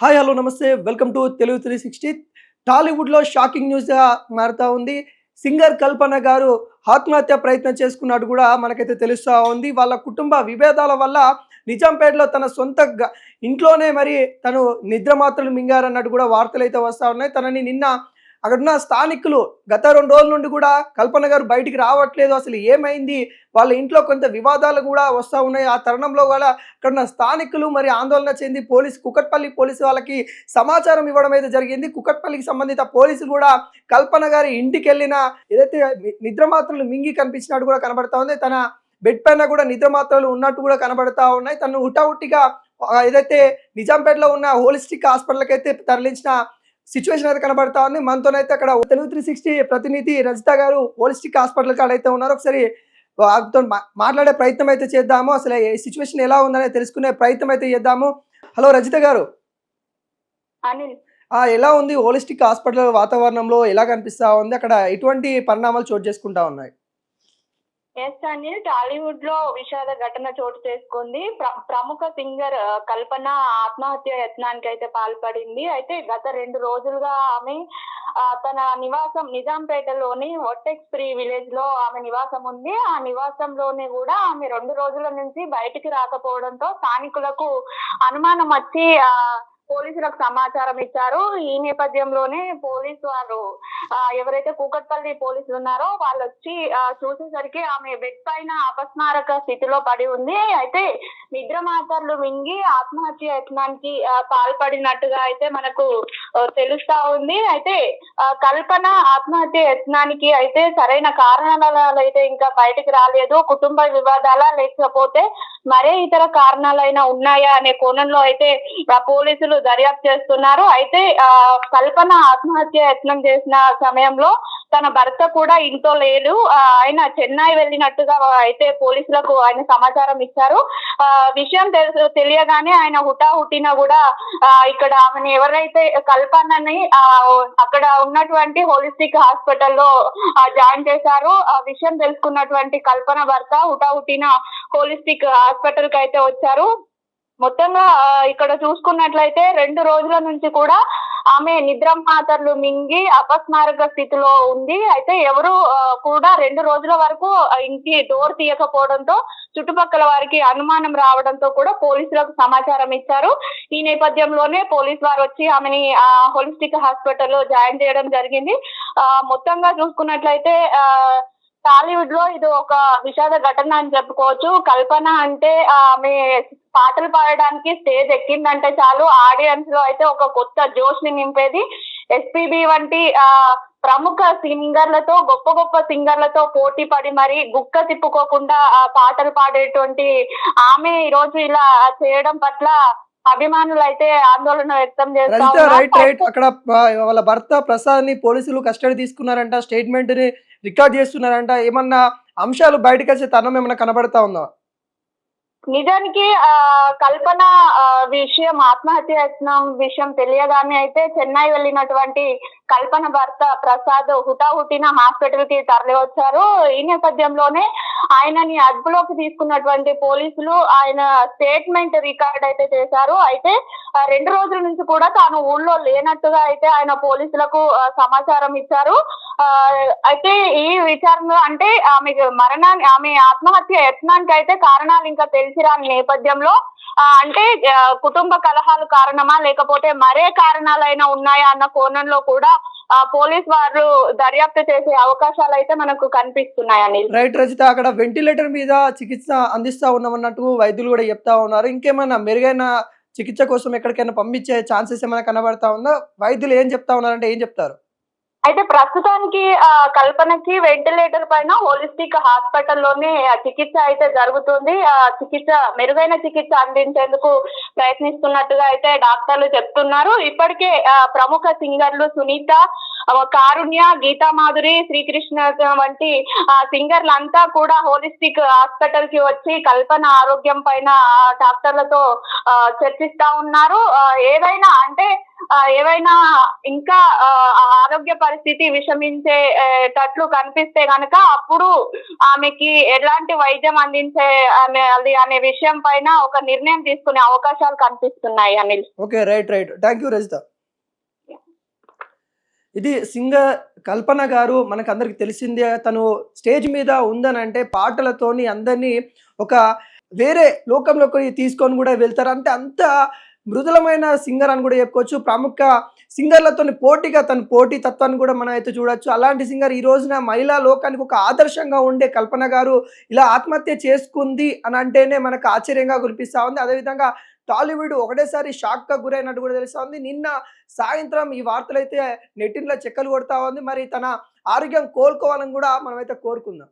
Hi hello నమస్తే. Welcome to Telugu three sixty. టాలీవుడ్లో shocking న్యూస్గా మారుతూ ఉంది. సింగర్ కల్పన గారు ఆత్మహత్య ప్రయత్నం చేసుకున్నట్టు కూడా మనకైతే తెలుస్తూ ఉంది. వాళ్ళ కుటుంబ విభేదాల వల్ల నిజాంపేటలో తన సొంత ఇంట్లోనే మరి తను నిద్ర మాత్రలు మింగారన్నట్టు కూడా వార్తలు అయితే వస్తూ ఉన్నాయి. తనని నిన్న అక్కడున్న స్థానికులు గత రెండు రోజుల నుండి కూడా కల్పన గారు బయటికి రావట్లేదు. అసలు ఏమైంది? వాళ్ళ ఇంట్లో కొంత వివాదాలు కూడా వస్తూ ఉన్నాయి. ఆ తరుణంలో కూడా అక్కడ ఉన్న స్థానికులు మరి ఆందోళన చెంది పోలీసు కుకట్పల్లి పోలీసు వాళ్ళకి సమాచారం ఇవ్వడం అయితే జరిగింది. కుకట్పల్లికి సంబంధిత పోలీసులు కూడా కల్పన గారి ఇంటికి వెళ్ళిన ఏదైతే నిద్రమాత్రలు నిద్ర మాత్రలు మింగి కనిపించినట్టు కూడా కనబడతా ఉంది. తన బెడ్ పైన కూడా నిద్ర మాత్రలు ఉన్నట్టు కూడా కనబడతా ఉన్నాయి. తను హుటాహుటిగా ఏదైతే నిజాంపేటలో ఉన్న హోలిస్టిక్ హాస్పిటల్కి అయితే తరలించిన సిచ్యువేషన్ అయితే కనబడతా ఉంది. మనతోనైతే అక్కడ తెలుగు త్రీ సిక్స్టీ ప్రతినిధి రజిత గారు హోలిస్టిక్ హాస్పిటల్ కాడ అయితే ఉన్నారు. ఒకసారి వారితో మా- మాట్లాడే ప్రయత్నం అయితే చేద్దాము. అసలు ఈ సిచ్యువేషన్ ఎలా ఉందని తెలుసుకునే ప్రయత్నం అయితే చేద్దాము. హలో రజిత గారు. ఎలా ఉంది హోలిస్టిక్ హాస్పిటల్ వాతావరణంలో? ఎలా కనిపిస్తా ఉంది? అక్కడ ఎటువంటి పరిణామాలు చోటు చేసుకుంటా ఉన్నాయి? ఎస్ అనిల్ టాలీవుడ్లో విషాద ఘటన చోటు చేసుకుంది. ప్ర- ప్రముఖ సింగర్ కల్పన ఆత్మహత్య యత్నానికి అయితే పాల్పడింది. అయితే గత రెండు రోజులుగా ఆమె తన నివాసం నిజాంపేటలోని ఒట్టెక్స్ ఫ్రీ విలేజ్లో ఆమె నివాసం ఉంది. ఆ నివాసంలోనే కూడా ఆమె రెండు రోజుల నుంచి బయటికి రాకపోవడంతో స్థానికులకు అనుమానం వచ్చి ఆ పోలీసులకు సమాచారం ఇచ్చారు. ఈ నేపథ్యంలోనే పోలీసు వారు ఎవరైతే కూకట్పల్లి పోలీసులు ఉన్నారో వాళ్ళు వచ్చి చూసేసరికి ఆమె బెడ్ పైన అపస్మారక స్థితిలో పడి ఉంది. అయితే నిద్ర మాత్రలు మింగి ఆత్మహత్య యత్నానికి పాల్పడినట్టుగా అయితే మనకు తెలుస్తా ఉంది. అయితే కల్పన ఆత్మహత్య యత్నానికి అయితే సరైన కారణాలు అయితే ఇంకా బయటకు రాలేదు. కుటుంబ వివాదాల లేకపోతే మరే ఇతర కారణాలైనా ఉన్నాయా అనే కోణంలో అయితే పోలీసులు దర్యాప్తు చేస్తున్నారు. అయితే ఆ, కల్పన ఆత్మహత్య యత్నం చేసిన సమయంలో తన భర్త కూడా ఇంట్లో లేడు. ఆయన చెన్నై వెళ్ళినట్టుగా అయితే పోలీసులకు ఆయన సమాచారం ఇచ్చారు. ఆ విషయం తెలుసు తెలియగానే ఆయన హుటాహుటిన కూడా ఇక్కడ ఆమెను ఎవరైతే కల్పనని ఆ, అక్కడ ఉన్నటువంటి హోలిస్టిక్ హాస్పిటల్లో జాయిన్ చేశారు. ఆ విషయం తెలుసుకున్నటువంటి కల్పన భర్త హుటాహుటిన హోలిస్టిక్ హాస్పిటల్కి అయితే వచ్చారు. మొత్తంగా ఇక్కడ చూసుకున్నట్లయితే రెండు రోజుల నుంచి కూడా ఆమె నిద్ర మాత్రలు మింగి అపస్మారక స్థితిలో ఉంది. అయితే ఎవరు కూడా రెండు రోజుల వరకు ఇంటి డోర్ తీయకపోవడంతో చుట్టుపక్కల వారికి అనుమానం రావడంతో కూడా పోలీసులకు సమాచారం ఇచ్చారు. ఈ నేపథ్యంలోనే పోలీస్ వారు వచ్చి ఆమెని హోలిస్టిక్ హాస్పిటల్లో జాయిన్ చేయడం జరిగింది. ఆ, మొత్తంగా చూసుకున్నట్లయితే ఆ, టాలీవుడ్లో ఇది ఒక విషాద ఘటన అని చెప్పుకోవచ్చు. కల్పన అంటే ఆమె పాటలు పాడడానికి స్టేజ్ ఎక్కిందంటే చాలు ఆడియన్స్లో అయితే ఒక కొత్త జోష్ని నింపేది. ఎస్పీబి వంటి ఆ ప్రముఖ సింగర్లతో గొప్ప గొప్ప సింగర్లతో పోటీ పడి మరి గుక్క తిప్పుకోకుండా ఆ పాటలు పాడేటువంటి ఆమె ఈ రోజు ఇలా చేయడం పట్ల అభిమానులు అయితే ఆందోళన వ్యక్తం చేస్తా రజిత రైట్ ఉన్నారు. రైట్ అక్కడ వాళ్ళ భర్త ప్రసాద్ని పోలీసులు కస్టడీ తీసుకున్నారంట స్టేట్మెంట్ని రికార్డ్ చేస్తున్నారంట. ఏమన్నా అంశాలు బయటకు వచ్చే తరుణం ఏమన్నా కనబడతా ఉందా? నిజానికి ఆ కల్పన విషయం ఆత్మహత్య యత్నం విషయం తెలియగానే అయితే చెన్నై వెళ్ళినటువంటి కల్పన భర్త ప్రసాద్ హుటాహుటిన హాస్పిటల్కి తరలి వచ్చారు ఈ నేపథ్యంలోనే ఆయనని అదుపులోకి తీసుకున్నటువంటి పోలీసులు ఆయన స్టేట్మెంట్ రికార్డ్ అయితే చేశారు. అయితే రెండు రోజుల నుంచి కూడా తాను ఊళ్ళో లేనట్టుగా అయితే ఆయన పోలీసులకు సమాచారం ఇచ్చారు. అయితే ఈ విచారణ అంటే ఆమె మరణాన్ని ఆమె ఆత్మహత్య యత్నానికి అయితే కారణాలు ఇంకా తెలిసి రాని నేపథ్యంలో అంటే కుటుంబ కలహాలు కారణమా లేకపోతే మరే కారణాలైనా ఉన్నాయా అన్న కోణంలో కూడా పోలీస్ వారు దర్యాప్తు చేసే అవకాశాలు అయితే మనకు కనిపిస్తున్నాయి అనిల్. రైట్ రజిత అక్కడ వెంటిలేటర్ మీద చికిత్స అందిస్తా ఉన్నామన్నట్టు వైద్యులు కూడా చెప్తా ఉన్నారు. ఇంకేమైనా మెరుగైన చికిత్స కోసం ఎక్కడికైనా పంపించే ఛాన్సెస్ ఏమైనా కనబడతా ఉందా? వైద్యులు ఏం చెప్తా ఉన్నారంటే ఏం చెప్తారు? అయితే ప్రస్తుతానికి కల్పనకి వెంటిలేటర్ పైన హోలిస్టిక్ హాస్పిటల్లోనే చికిత్స అయితే జరుగుతుంది. ఆ చికిత్స మెరుగైన చికిత్స అందించేందుకు ప్రయత్నిస్తున్నట్టుగా అయితే డాక్టర్లు చెప్తున్నారు. ఇప్పటికే ప్రముఖ సింగర్లు సునీత కారుణ్య గీతా మాధురి శ్రీకృష్ణ వంటి సింగర్లు సింగర్లంతా కూడా హోలిస్టిక్ హాస్పిటల్కి వచ్చి కల్పన ఆరోగ్యం పైన డాక్టర్లతో చర్చిస్తా ఉన్నారు. ఏదైనా అంటే ఏవైనా ఇంకా ఆ, ఆరోగ్య పరిస్థితి విషమించే తట్లు కనిపిస్తే గనక అప్పుడు ఆమెకి ఎలాంటి వైద్యం అందించే అది అనే విషయం పైన ఒక నిర్ణయం తీసుకునే అవకాశాలు కనిపిస్తున్నాయి Anil. Okay right right. Thank you Rajitha. ఇది సింగర్ కల్పన గారు మనకు అందరికి తెలిసిందే. తను స్టేజ్ మీద ఉందని అంటే పాటలతోని అందరినీ ఒక వేరే లోకంలోకి తీసుకొని కూడా వెళ్తారు. అంటే అంత మృదులమైన సింగర్ అని కూడా చెప్పుకోవచ్చు. ప్రముఖ సింగర్లతో పోటీగా తన పోటీ తత్వాన్ని కూడా మనం అయితే చూడొచ్చు. అలాంటి సింగర్ ఈ రోజున మహిళా లోకానికి ఒక ఆదర్శంగా ఉండే కల్పన గారు ఇలా ఆత్మహత్య చేసుకుంది అని అంటేనే మనకు ఆశ్చర్యంగా కురిపిస్తూ ఉంది. అదేవిధంగా టాలీవుడ్ ఒకటేసారి షాక్గా గురైనట్టు కూడా తెలుస్తూ ఉంది. నిన్న సాయంత్రం ఈ వార్తలు అయితే నెట్టిన్లో చెక్కలు కొడతా ఉంది. మరి తన ఆరోగ్యం కోలుకోవాలని కూడా మనమైతే కోరుకుందాం.